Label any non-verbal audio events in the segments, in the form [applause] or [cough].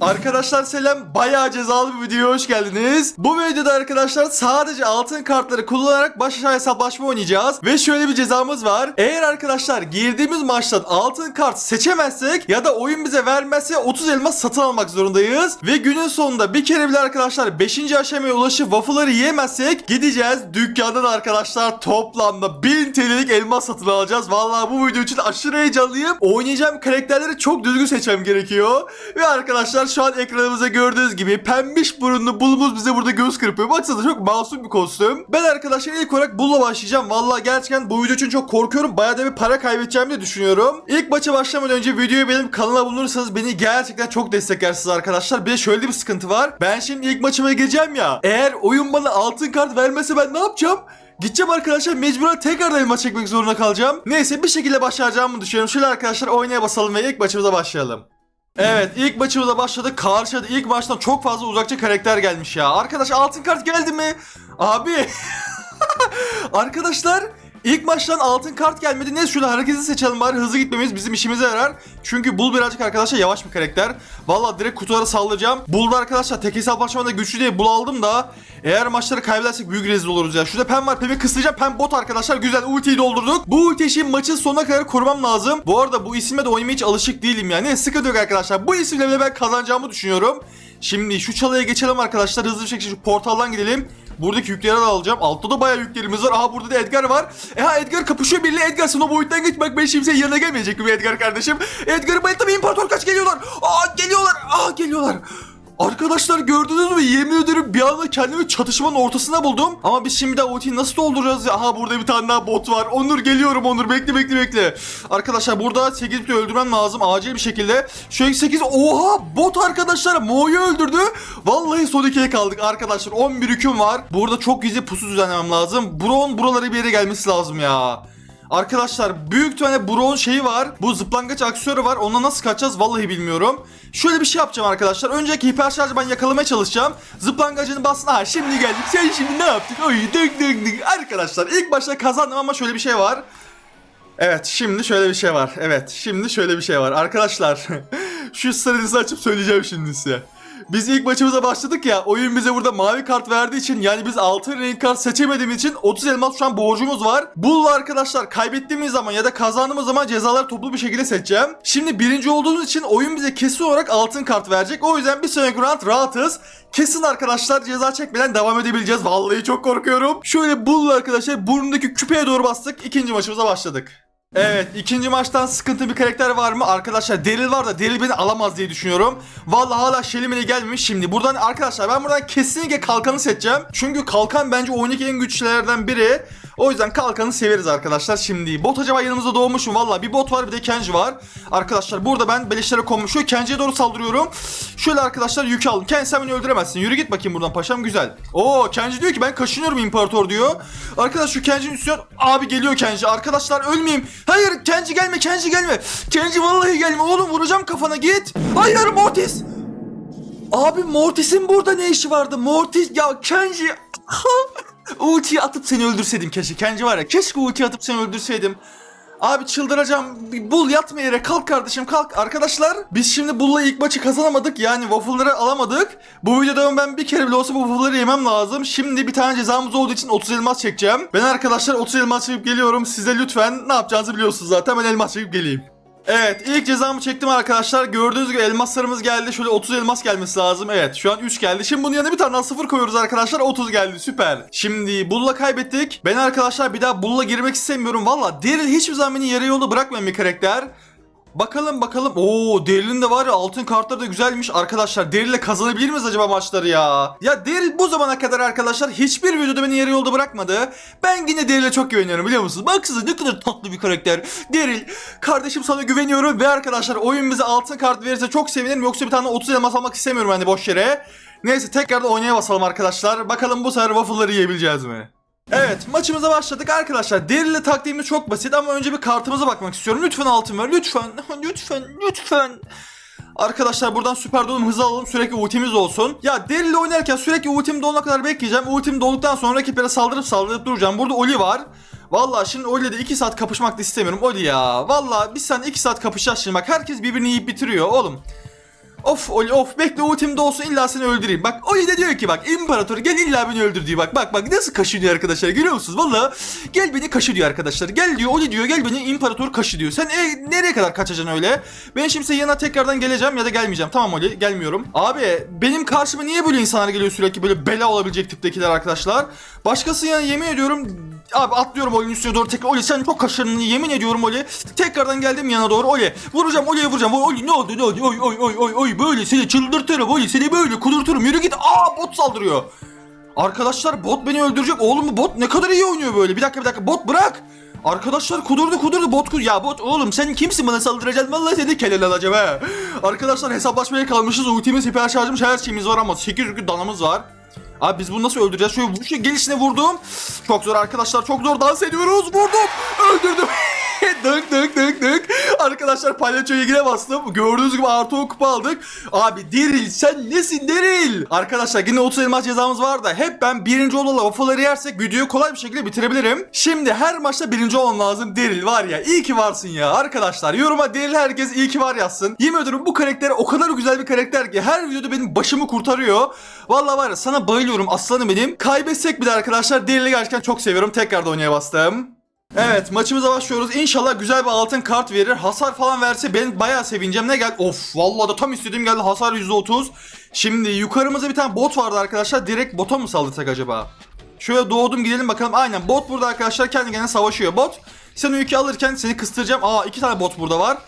Arkadaşlar selam bayağı cezalı bir videoya hoş geldiniz. Bu videoda arkadaşlar sadece altın kartları kullanarak baş aşağı hesaplaşma oynayacağız. Ve şöyle bir cezamız var. Eğer arkadaşlar girdiğimiz maçtan altın kart seçemezsek ya da oyun bize vermezse 30 elmas satın almak zorundayız. Ve günün sonunda bir kere bile arkadaşlar 5. aşamaya ulaşıp waffle'ları yiyemezsek gideceğiz dükkandan arkadaşlar toplamda 1000 TL'lik elmas satın alacağız. Vallahi bu video için aşırı heyecanlıyım. Oynayacağım karakterleri çok düzgün seçmem gerekiyor. Ve arkadaşlar şu an ekranımızda gördüğünüz gibi pembiş burunlu bulumuz bize burada göz kırpıyor. Baksanıza çok masum bir kostüm. Ben arkadaşlar ilk olarak bulla başlayacağım. Vallahi gerçekten bu video için çok korkuyorum. Bayağı da bir para kaybedeceğimi de düşünüyorum. İlk maça başlamadan önce videoyu benim kanalıma bulunursanız beni gerçekten çok desteklersiniz arkadaşlar. Bir de şöyle bir sıkıntı var. Ben şimdi ilk maçıma gireceğim ya. Eğer oyun bana altın kart vermese ben ne yapacağım? Gideceğim arkadaşlar mecburen tekrardan elma çekmek zorunda kalacağım. Neyse bir şekilde başaracağımı düşünüyorum. Şöyle arkadaşlar oynaya basalım ve ilk maçımıza başlayalım. Evet ilk maçımıza başladık. Karşıda ilk maçtan çok fazla uzakça karakter gelmiş ya. Arkadaş altın kart geldi mi? Abi. [laughs] Arkadaşlar ilk maçtan altın kart gelmedi. Neyse şöyle hareketi seçelim bari hızlı gitmemiz bizim işimize yarar. Çünkü Bull birazcık arkadaşlar yavaş bir karakter. Valla direkt kutulara sallayacağım. Bull'da arkadaşlar tek hesaplaşmada güçlü diye Bull aldım da eğer maçları kaybedersek büyük rezil oluruz ya. Şurada Pem var. Pem'i kıslayacağım. Pem bot arkadaşlar. Güzel ultiyi doldurduk. Bu şimdi maçın sonuna kadar korumam lazım. Bu arada bu isimle de oynamaya hiç alışık değilim yani. Sıkıntı yok arkadaşlar. Bu isimle bile ben kazanacağımı düşünüyorum. Şimdi şu çalıya geçelim arkadaşlar. Hızlı bir şekilde şu portaldan gidelim. Buradaki yükleri de alacağım. Altta da bayağı yüklerimiz var. Aha burada da Edgar var. E ha Edgar kapışıyor biriyle. Edgar sen o boyuttan geç. Bak ben şimdi yanına gelmeyecek mi Edgar kardeşim? Edgar'ı bayılttım. İmparator kaç geliyorlar. Aa geliyorlar. Aa geliyorlar. Arkadaşlar gördünüz mü? Yemin ederim bir anda kendimi çatışmanın ortasına buldum. Ama biz şimdi de ultiyi nasıl dolduracağız ya? Aha burada bir tane daha bot var. Onur geliyorum Onur. Bekle bekle bekle. Arkadaşlar burada 8 biti öldürmem lazım acil bir şekilde. Şu 8 oha bot arkadaşlar Mo'yu öldürdü. Vallahi son ikiye kaldık arkadaşlar. 11 hüküm var. Burada çok gizli pusu düzenlemem lazım. Bron buralara bir yere gelmesi lazım ya. Arkadaşlar büyük tane Brown şeyi var. Bu zıplangaç aksiyonu var. Ona nasıl kaçacağız vallahi bilmiyorum. Şöyle bir şey yapacağım arkadaşlar. Önceki hiper şarjı ben yakalamaya çalışacağım. Zıplangacını basın. Ha şimdi geldik. Sen şimdi ne yaptın? Oy dık dık dık. Arkadaşlar ilk başta kazandım ama şöyle bir şey var. Evet şimdi şöyle bir şey var. Evet şimdi şöyle bir şey var. Arkadaşlar [laughs] şu stratejisi açıp söyleyeceğim şimdi size. Biz ilk maçımıza başladık ya oyun bize burada mavi kart verdiği için yani biz altın renk kart seçemediğimiz için 30 elmas şu an borcumuz var. Bulla arkadaşlar kaybettiğimiz zaman ya da kazandığımız zaman cezaları toplu bir şekilde seçeceğim. Şimdi birinci olduğumuz için oyun bize kesin olarak altın kart verecek. O yüzden bir sonraki round rahatız. Kesin arkadaşlar ceza çekmeden devam edebileceğiz. Vallahi çok korkuyorum. Şöyle Bulla arkadaşlar burnundaki küpeye doğru bastık. İkinci maçımıza başladık. Evet ikinci maçtan sıkıntı bir karakter var mı? Arkadaşlar Deril var da Deril beni alamaz diye düşünüyorum. Vallahi hala Şelimine gelmemiş şimdi. Buradan arkadaşlar ben buradan kesinlikle kalkanı seçeceğim. Çünkü kalkan bence oyundaki en güçlülerden biri. O yüzden kalkanı severiz arkadaşlar şimdi. Bot acaba yanımızda doğmuş mu? Valla bir bot var bir de Kenji var. Arkadaşlar burada ben beleşlere konmuş. Şöyle Kenji'ye doğru saldırıyorum. Şöyle arkadaşlar yük aldım. Kenji sen beni öldüremezsin. Yürü git bakayım buradan paşam güzel. Oo Kenji diyor ki ben kaşınıyorum imparator diyor. Arkadaş şu Kenji'nin üstüne abi geliyor Kenji. Arkadaşlar ölmeyeyim. Hayır Kenji gelme Kenji gelme. Kenji vallahi gelme oğlum vuracağım kafana git. Hayır Mortis. Abi Mortis'in burada ne işi vardı? Mortis ya Kenji. [laughs] ultiyi atıp seni öldürseydim keşke. Kenji var ya keşke ultiyi atıp seni öldürseydim. Abi çıldıracağım. Bul yatma yere. Kalk kardeşim kalk. Arkadaşlar biz şimdi Bull'la ilk maçı kazanamadık. Yani waffle'ları alamadık. Bu videoda ben bir kere bile olsa waffle'ları yemem lazım. Şimdi bir tane cezamız olduğu için 30 elmas çekeceğim. Ben arkadaşlar 30 elmas çekip geliyorum. Size lütfen ne yapacağınızı biliyorsunuz zaten. Ben elmas çekip geleyim. Evet ilk cezamı çektim arkadaşlar. Gördüğünüz gibi elmaslarımız geldi. Şöyle 30 elmas gelmesi lazım. Evet şu an 3 geldi. Şimdi bunun yanına bir tane daha 0 koyuyoruz arkadaşlar. 30 geldi süper. Şimdi Bull'la kaybettik. Ben arkadaşlar bir daha Bull'la girmek istemiyorum. Valla Daryl hiçbir zaman beni yarı yolda bırakmayan bir karakter. Bakalım bakalım. Oo Daryl'in de var ya altın kartları da güzelmiş. Arkadaşlar Daryl'le kazanabilir miyiz acaba maçları ya? Ya Daryl bu zamana kadar arkadaşlar hiçbir videoda beni yarı yolda bırakmadı. Ben yine Daryl'e çok güveniyorum biliyor musunuz? Baksanıza ne kadar tatlı bir karakter. Daryl kardeşim sana güveniyorum ve arkadaşlar oyun bize altın kart verirse çok sevinirim. Yoksa bir tane 30 elmas almak istemiyorum hani boş yere. Neyse tekrardan oynaya basalım arkadaşlar. Bakalım bu sefer waffle'ları yiyebileceğiz mi? Evet maçımıza başladık arkadaşlar. Derili taktiğimiz çok basit ama önce bir kartımıza bakmak istiyorum. Lütfen altın ver lütfen lütfen lütfen. Arkadaşlar buradan süper dolum hızı alalım sürekli ultimiz olsun. Ya Daryl oynarken sürekli ultim dolana kadar bekleyeceğim. Ultim dolduktan sonra rakiplere saldırıp saldırıp duracağım. Burada Oli var. Vallahi şimdi Oli'yle de 2 saat kapışmak da istemiyorum. Oli ya. Vallahi biz sen 2 saat kapışacağız şimdi. Bak herkes birbirini yiyip bitiriyor oğlum. Of Oli of bekle ultimde olsun illa seni öldüreyim. Bak Oli de diyor ki bak imparator gel illa beni öldür diyor. Bak bak bak nasıl kaşınıyor arkadaşlar görüyor musunuz? Valla gel beni kaşı diyor arkadaşlar. Gel diyor Oli diyor gel beni imparator kaşı diyor. Sen e, nereye kadar kaçacaksın öyle? Ben şimdi senin yanına tekrardan geleceğim ya da gelmeyeceğim. Tamam Oli gelmiyorum. Abi benim karşıma niye böyle insanlar geliyor sürekli böyle bela olabilecek tiptekiler arkadaşlar? Başkasının yanına yemin ediyorum Abi atlıyorum Oli'nin üstüne doğru tekrar Oli sen çok kaşındın yemin ediyorum Oli. Tekrardan geldim yana doğru Oli. Vuracağım Oli'ye vuracağım. Oli ne oldu ne oldu? Oy oy oy oy oy böyle seni çıldırtırım Oli seni böyle kudurturum. Yürü git. Aa bot saldırıyor. Arkadaşlar bot beni öldürecek. Oğlum bu bot ne kadar iyi oynuyor böyle. Bir dakika bir dakika bot bırak. Arkadaşlar kudurdu kudurdu bot kur. Ya bot oğlum sen kimsin bana saldıracaksın? Vallahi seni kelel alacağım he. Arkadaşlar hesaplaşmaya kalmışız. Ultimiz hiper şarjımız her şeyimiz var ama 8 yükü danamız var. Abi biz bunu nasıl öldüreceğiz? Şöyle şu gelişine vurdum. Çok zor arkadaşlar çok zor dans ediyoruz. Vurdum. Öldürdüm. [laughs] Arkadaşlar palyaçoya yine bastım. Gördüğünüz gibi artı 10 kupa aldık. Abi Deril sen nesin Deril? Arkadaşlar yine 30 elmas cezamız var da hep ben birinci olalı waffle'ları yersek videoyu kolay bir şekilde bitirebilirim. Şimdi her maçta birinci olmam lazım Deril var ya. iyi ki varsın ya arkadaşlar. Yoruma Deril herkes iyi ki var yazsın. Yemin ediyorum bu karakter o kadar güzel bir karakter ki her videoda benim başımı kurtarıyor. Vallahi var ya sana bayılıyorum aslanım benim. Kaybetsek bile arkadaşlar Deril'i gerçekten çok seviyorum. Tekrar da oynaya bastım. Evet maçımıza başlıyoruz. İnşallah güzel bir altın kart verir. Hasar falan verse ben bayağı sevineceğim. Ne gel? Of vallahi da tam istediğim geldi. Hasar %30. Şimdi yukarımızda bir tane bot vardı arkadaşlar. Direkt bota mı saldırsak acaba? Şöyle doğdum gidelim bakalım. Aynen bot burada arkadaşlar kendi kendine savaşıyor. Bot sen o alırken seni kıstıracağım. Aa iki tane bot burada var.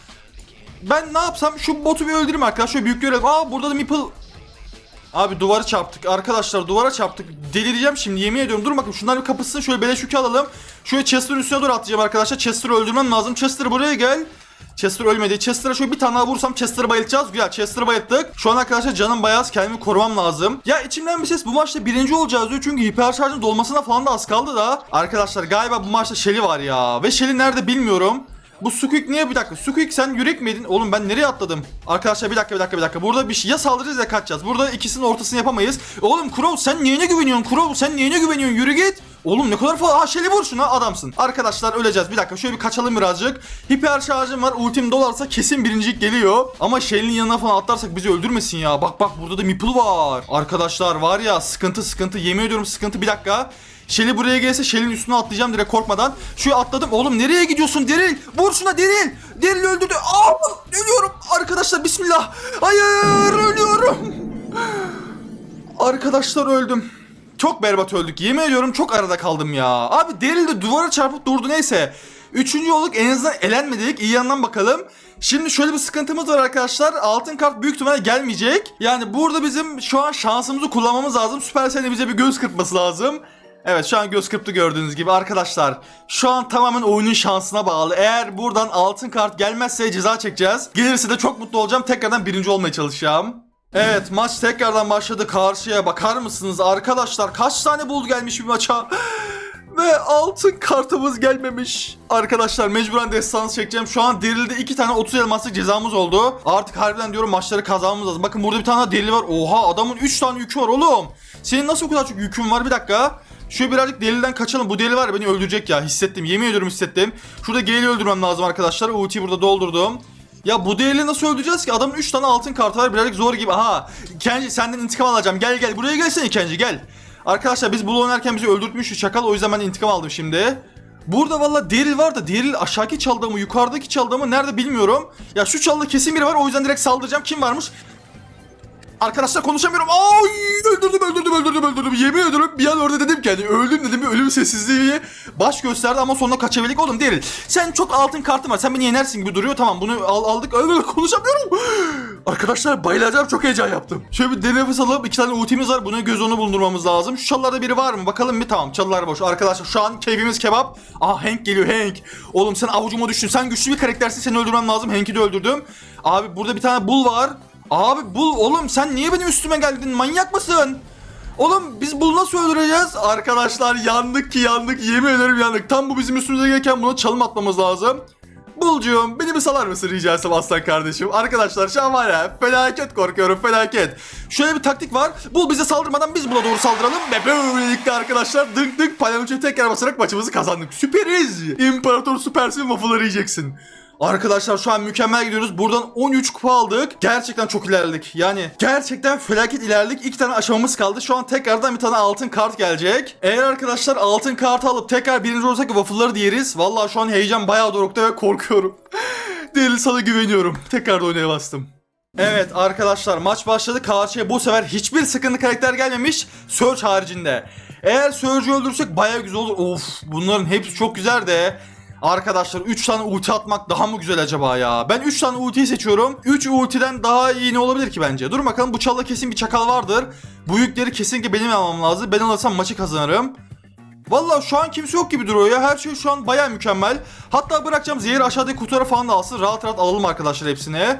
Ben ne yapsam şu botu bir öldüreyim arkadaşlar. Şöyle büyük görelim. Aa burada da Meeple Abi duvarı çarptık arkadaşlar duvara çarptık delireceğim şimdi yemin ediyorum dur bakın şunlar bir kapısın şöyle beleş yükü alalım Şöyle Chester'ın üstüne doğru atlayacağım arkadaşlar Chester'ı öldürmem lazım Chester buraya gel Chester ölmedi. Chester'a şöyle bir tane daha vursam Chester'ı bayıltacağız. Güzel Chester'ı bayılttık. Şu an arkadaşlar canım bayağı az. Kendimi korumam lazım. Ya içimden bir ses bu maçta birinci olacağız diyor. Çünkü hiper dolmasına falan da az kaldı da. Arkadaşlar galiba bu maçta Shelly var ya. Ve Shelly nerede bilmiyorum. Bu Squeak niye bir dakika? Squeak sen yürek miydin? Oğlum ben nereye atladım? Arkadaşlar bir dakika bir dakika bir dakika. Burada bir şey ya saldıracağız ya kaçacağız. Burada ikisinin ortasını yapamayız. Oğlum Crow sen neyine güveniyorsun? Crow sen neyine güveniyorsun? Yürü git. Oğlum ne kadar fazla. Aa Shelly vur şuna adamsın. Arkadaşlar öleceğiz. Bir dakika şöyle bir kaçalım birazcık. Hiper şarjım var. Ultim dolarsa kesin birincilik geliyor. Ama Shelly'nin yanına falan atlarsak bizi öldürmesin ya. Bak bak burada da Meeple var. Arkadaşlar var ya sıkıntı sıkıntı. Yemin ediyorum sıkıntı. Bir dakika. Shelly buraya gelse Shelly'nin üstüne atlayacağım direkt korkmadan. Şuraya atladım. Oğlum nereye gidiyorsun Deril? Vur şuna Deril. Deril öldürdü. Aa, ölüyorum. Arkadaşlar bismillah. Hayır ölüyorum. Arkadaşlar öldüm. Çok berbat öldük. Yemin ediyorum çok arada kaldım ya. Abi Deril de duvara çarpıp durdu neyse. Üçüncü olduk en azından elenmedik. İyi yandan bakalım. Şimdi şöyle bir sıkıntımız var arkadaşlar. Altın kart büyük ihtimalle gelmeyecek. Yani burada bizim şu an şansımızı kullanmamız lazım. Supercell'in bize bir göz kırpması lazım. Evet şu an göz kırptı gördüğünüz gibi arkadaşlar. Şu an tamamen oyunun şansına bağlı. Eğer buradan altın kart gelmezse ceza çekeceğiz. Gelirse de çok mutlu olacağım. Tekrardan birinci olmaya çalışacağım. Evet maç tekrardan başladı. Karşıya bakar mısınız arkadaşlar? Kaç tane bul gelmiş bir maça? [gasps] Ve altın kartımız gelmemiş. Arkadaşlar mecburen destans çekeceğim. Şu an Deril'de iki tane 30 elmaslık cezamız oldu. Artık harbiden diyorum maçları kazanmamız lazım. Bakın burada bir tane daha Deril var. Oha adamın 3 tane yükü var oğlum. Senin nasıl o kadar çok yükün var? Bir dakika. Şöyle birazcık delilden kaçalım. Bu deli var ya beni öldürecek ya. Hissettim. Yemin ediyorum hissettim. Şurada Gale'i öldürmem lazım arkadaşlar. Ultiyi burada doldurdum. Ya bu değerli nasıl öldüreceğiz ki? Adamın 3 tane altın kartı var. Birazcık zor gibi. Aha. Kenji senden intikam alacağım. Gel gel. Buraya gelsene Kenji gel. Arkadaşlar biz Bull oynarken bizi öldürtmüştü şakal. O yüzden ben intikam aldım şimdi. Burada valla Deril var da Deril aşağıdaki çaldı mı yukarıdaki çaldı mı nerede bilmiyorum. Ya şu çalda kesin biri var o yüzden direkt saldıracağım. Kim varmış? Arkadaşlar konuşamıyorum. Ay öldürdüm öldürdüm öldürdüm öldürdüm. Yemin ediyorum bir an orada dedim ki hani öldüm dedim bir ölüm sessizliği baş gösterdi ama sonunda kaçabildik oğlum Deril. Sen çok altın kartın var. Sen beni yenersin gibi duruyor. Tamam bunu al, aldık. Öyle konuşamıyorum. Arkadaşlar bayılacağım çok heyecan yaptım. Şöyle bir nefes alıp iki tane ultimiz var. Buna göz onu bulundurmamız lazım. Şu çalılarda biri var mı? Bakalım bir tamam çalılar boş. Arkadaşlar şu an keyfimiz kebap. Aa Hank geliyor Hank. Oğlum sen avucuma düştün. Sen güçlü bir karaktersin. Seni öldürmem lazım. Hank'i de öldürdüm. Abi burada bir tane bul var. Abi bul oğlum sen niye benim üstüme geldin? Manyak mısın? Oğlum biz bunu nasıl öldüreceğiz? Arkadaşlar yandık ki yandık. Yemin ederim yandık. Tam bu bizim üstümüze gelirken buna çalım atmamız lazım. Bulcuğum beni bir salar mısın rica etsem aslan kardeşim? Arkadaşlar şu an var ya felaket korkuyorum felaket. Şöyle bir taktik var. Bul bize saldırmadan biz buna doğru saldıralım. Ve böylelikle arkadaşlar dınk dınk palyaçoya tekrar basarak maçımızı kazandık. Süperiz. İmparator süpersin waffle'ları yiyeceksin. Arkadaşlar şu an mükemmel gidiyoruz. Buradan 13 kupa aldık. Gerçekten çok ilerledik. Yani gerçekten felaket ilerledik. İki tane aşamamız kaldı. Şu an tekrardan bir tane altın kart gelecek. Eğer arkadaşlar altın kartı alıp tekrar birinci olursak waffle'ları da yeriz. Vallahi şu an heyecan bayağı dorukta ve korkuyorum. [laughs] Değil sana güveniyorum. Tekrar oynaya bastım. Evet arkadaşlar maç başladı. Karşıya bu sefer hiçbir sıkıntı karakter gelmemiş. Search haricinde. Eğer Surge'ü öldürsek baya güzel olur. Of bunların hepsi çok güzel de. Arkadaşlar 3 tane ulti atmak daha mı güzel acaba ya? Ben 3 tane ultiyi seçiyorum. 3 ultiden daha iyi ne olabilir ki bence? Dur bakalım bu çalda kesin bir çakal vardır. Bu yükleri kesinlikle benim almam lazım. Ben alırsam maçı kazanırım. Vallahi şu an kimse yok gibi duruyor ya. Her şey şu an baya mükemmel. Hatta bırakacağım zehir aşağıdaki kutulara falan da alsın. Rahat rahat alalım arkadaşlar hepsini.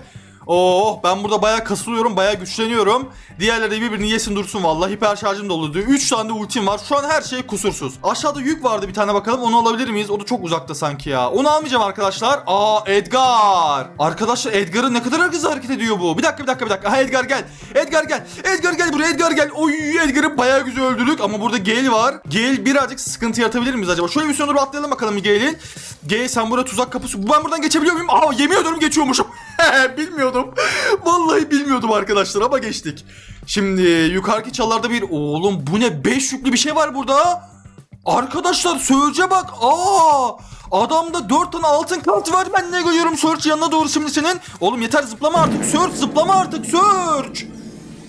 Oh ben burada bayağı kasılıyorum bayağı güçleniyorum. Diğerleri birbirini yesin dursun vallahi hiper şarjım dolu diyor. 3 tane de ultim var. Şu an her şey kusursuz. Aşağıda yük vardı bir tane bakalım onu alabilir miyiz? O da çok uzakta sanki ya. Onu almayacağım arkadaşlar. Aa Edgar. Arkadaşlar Edgar'ın ne kadar hızlı hareket ediyor bu. Bir dakika bir dakika bir dakika. Ha Edgar gel. Edgar gel. Edgar gel buraya Edgar gel. Oy Edgar'ı bayağı güzel öldürdük ama burada Gale var. Gale birazcık sıkıntı yaratabilir miyiz acaba? Şöyle doğru atlayalım bakalım Gale'in. Gale sen burada tuzak kapısı. Ben buradan geçebiliyor muyum? Aa yemin ediyorum geçiyormuşum. [laughs] bilmiyordum. [laughs] Vallahi bilmiyordum arkadaşlar ama geçtik. Şimdi yukarıki çallarda bir oğlum bu ne 5 yüklü bir şey var burada. Arkadaşlar Surge'e bak. Aa! Adamda 4 tane altın kart var. Ben ne görüyorum Surge yanına doğru şimdi senin. Oğlum yeter zıplama artık Surge zıplama artık Surge.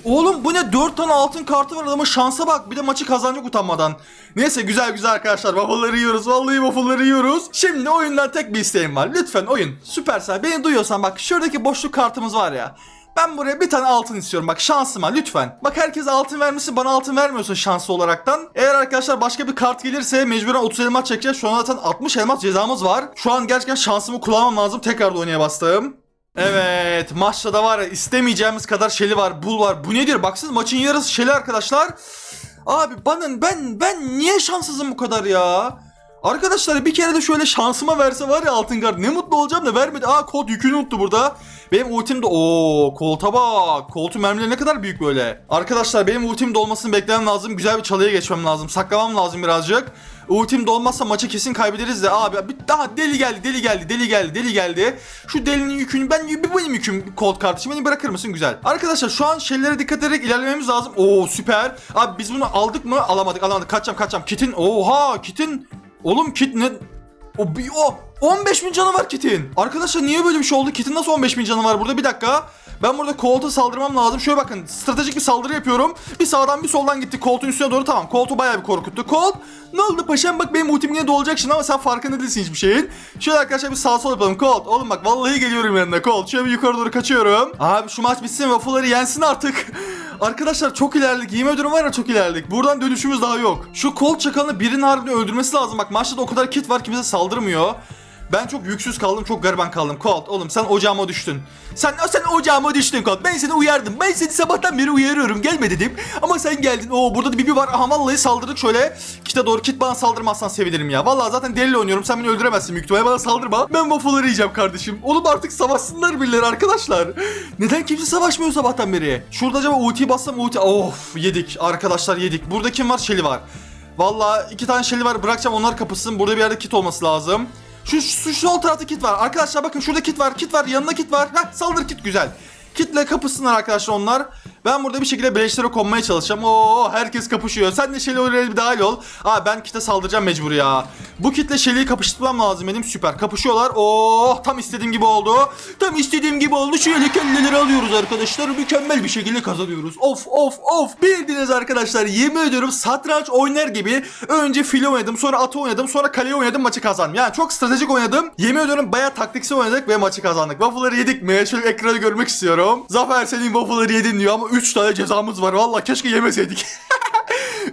Oğlum bu ne 4 tane altın kartı var adamın şansa bak bir de maçı kazanacak utanmadan. Neyse güzel güzel arkadaşlar waffle'ları yiyoruz vallahi waffle'ları yiyoruz. Şimdi oyundan tek bir isteğim var lütfen oyun Süpersel beni duyuyorsan bak şuradaki boşluk kartımız var ya. Ben buraya bir tane altın istiyorum bak şansıma lütfen. Bak herkes altın vermişsin bana altın vermiyorsun şanslı olaraktan. Eğer arkadaşlar başka bir kart gelirse mecburen 30 elmas çekeceğiz. Şu an zaten 60 elmas cezamız var. Şu an gerçekten şansımı kullanmam lazım. Tekrar da oynaya bastım. Evet maçta da var istemeyeceğimiz kadar şeli var bul var. Bu nedir baksın maçın yarısı şeli arkadaşlar. Abi bana ben ben niye şanssızım bu kadar ya? Arkadaşlar bir kere de şöyle şansıma verse var ya altın kart ne mutlu olacağım da vermedi. Aa kod yükünü unuttu burada. Benim ultim de ooo kolta bak. Koltuğun mermileri ne kadar büyük böyle. Arkadaşlar benim ultim dolmasını beklemem lazım. Güzel bir çalıya geçmem lazım. Saklamam lazım birazcık. Ultim dolmazsa maçı kesin kaybederiz de abi bir daha deli geldi deli geldi deli geldi deli geldi. Şu delinin yükünü ben bir benim yüküm Colt kardeşim beni bırakır mısın güzel. Arkadaşlar şu an şeylere dikkat ederek ilerlememiz lazım. Oo süper. Abi biz bunu aldık mı? Alamadık alamadık. Kaçacağım kaçacağım. Kit'in oha Kit'in Oğlum Kit ne? O o 15 bin canı var Kit'in. Arkadaşlar niye böyle bir şey oldu? Kit'in nasıl 15 bin canı burada? Bir dakika. Ben burada Colt'a saldırmam lazım. Şöyle bakın stratejik bir saldırı yapıyorum. Bir sağdan bir soldan gitti Colt'un üstüne doğru tamam. Colt'u bayağı bir korkuttu. Colt ne oldu paşam bak benim ultim yine dolacak şimdi ama sen farkında değilsin hiçbir şeyin. Şöyle arkadaşlar bir sağ sol yapalım. Colt oğlum bak vallahi geliyorum yanına Colt. Şöyle bir yukarı doğru kaçıyorum. Abi şu maç bitsin waffle'ları yensin artık. [laughs] Arkadaşlar çok ilerledik. Yemin ediyorum var ya çok ilerledik. Buradan dönüşümüz daha yok. Şu Colt çakalını birinin harbiden öldürmesi lazım. Bak maçta da o kadar kit var ki bize saldırmıyor. Ben çok yüksüz kaldım, çok gariban kaldım. Colt oğlum sen ocağıma düştün. Sen sen ocağıma düştün Colt. Ben seni uyardım. Ben seni sabahtan beri uyarıyorum. Gelme dedim. Ama sen geldin. Oo burada da Bibi var. Aha vallahi saldırdık şöyle. Kit'e doğru. Kit bana saldırmazsan sevinirim ya. Vallahi zaten deliyle oynuyorum. Sen beni öldüremezsin büyük ihtimalle. Bana saldırma. Ben waffle'ları yiyeceğim kardeşim. Oğlum artık savaşsınlar birileri arkadaşlar. Neden kimse savaşmıyor sabahtan beri? Şurada acaba ultiyi bassam ulti... Of yedik. Arkadaşlar yedik. Burada kim var? Shelly var. Vallahi iki tane Shelly var. Bırakacağım onlar kapısın. Burada bir yerde kit olması lazım. Şu, şu, şu sol tarafta kit var. Arkadaşlar bakın şurada kit var. Kit var. Yanında kit var. Heh saldır kit güzel. Kitle kapışsınlar arkadaşlar onlar. Ben burada bir şekilde beleşlere konmaya çalışacağım. Oo herkes kapışıyor. Sen de Shelly oraya bir dahil ol. Aa ben kite saldıracağım mecbur ya. Bu kitle Shelly'yi kapıştırmam lazım benim. Süper. Kapışıyorlar. Oo tam istediğim gibi oldu. Tam istediğim gibi oldu. Şöyle kelleleri alıyoruz arkadaşlar. Mükemmel bir şekilde kazanıyoruz. Of of of. Bildiniz arkadaşlar. Yemin ediyorum satranç oynar gibi önce file oynadım. Sonra atı oynadım. Sonra kaleyi oynadım. Maçı kazandım. Yani çok stratejik oynadım. Yemin ediyorum bayağı taktiksel oynadık ve maçı kazandık. Waffle'ları yedik mi? Şöyle ekranı görmek istiyorum. Zafer senin waffle'ları yedin diyor ama 3 tane cezamız var. Valla keşke yemeseydik.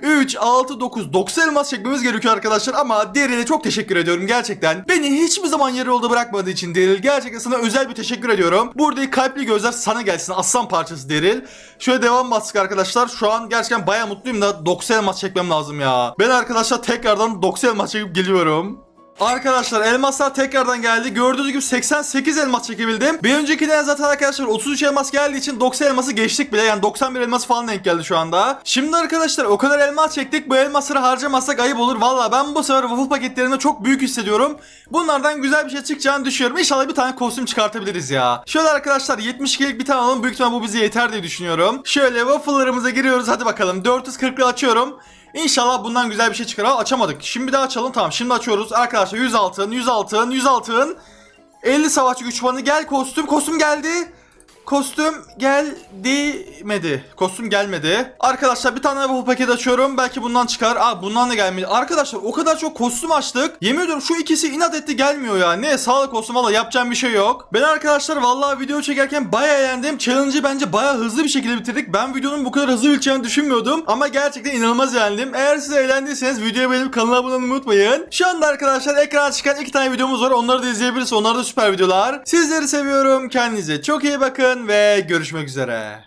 3, 6, 9, 90 elmas çekmemiz gerekiyor arkadaşlar ama Deril'e çok teşekkür ediyorum gerçekten. Beni hiçbir zaman yarı yolda bırakmadığı için Deril gerçekten sana özel bir teşekkür ediyorum. Buradaki kalpli gözler sana gelsin aslan parçası Deril. Şöyle devam bastık arkadaşlar. Şu an gerçekten baya mutluyum da 90 elmas çekmem lazım ya. Ben arkadaşlar tekrardan 90 elmas çekip geliyorum. Arkadaşlar elmaslar tekrardan geldi. Gördüğünüz gibi 88 elmas çekebildim. Bir öncekinden zaten arkadaşlar 33 elmas geldiği için 90 elması geçtik bile. Yani 91 elmas falan denk geldi şu anda. Şimdi arkadaşlar o kadar elmas çektik. Bu elmasları harcamazsak ayıp olur. Valla ben bu sefer waffle paketlerinde çok büyük hissediyorum. Bunlardan güzel bir şey çıkacağını düşünüyorum. İnşallah bir tane kostüm çıkartabiliriz ya. Şöyle arkadaşlar 72'lik bir tane alalım. Büyük ihtimal bu bize yeter diye düşünüyorum. Şöyle waffle'larımıza giriyoruz. Hadi bakalım. 440'lı açıyorum. İnşallah bundan güzel bir şey çıkar. Açamadık. Şimdi daha açalım. Tamam şimdi açıyoruz. Arkadaşlar 100 altın, 100 altın, 100 altın. 50 savaşçı güç. Gel kostüm. Kostüm geldi. Kostüm gelmedi. Kostüm gelmedi. Arkadaşlar bir tane bu paket açıyorum. Belki bundan çıkar. Aa bundan da gelmedi. Arkadaşlar o kadar çok kostüm açtık. Yemin ediyorum şu ikisi inat etti gelmiyor ya. Ne sağlık olsun valla yapacağım bir şey yok. Ben arkadaşlar vallahi video çekerken bayağı eğlendim. Challenge'ı bence bayağı hızlı bir şekilde bitirdik. Ben videonun bu kadar hızlı biteceğini düşünmüyordum. Ama gerçekten inanılmaz eğlendim. Eğer siz eğlendiyseniz videoyu beğenip kanala abone olmayı unutmayın. Şu anda arkadaşlar ekrana çıkan iki tane videomuz var. Onları da izleyebilirsiniz. Onlar da süper videolar. Sizleri seviyorum. Kendinize çok iyi bakın ve görüşmek üzere.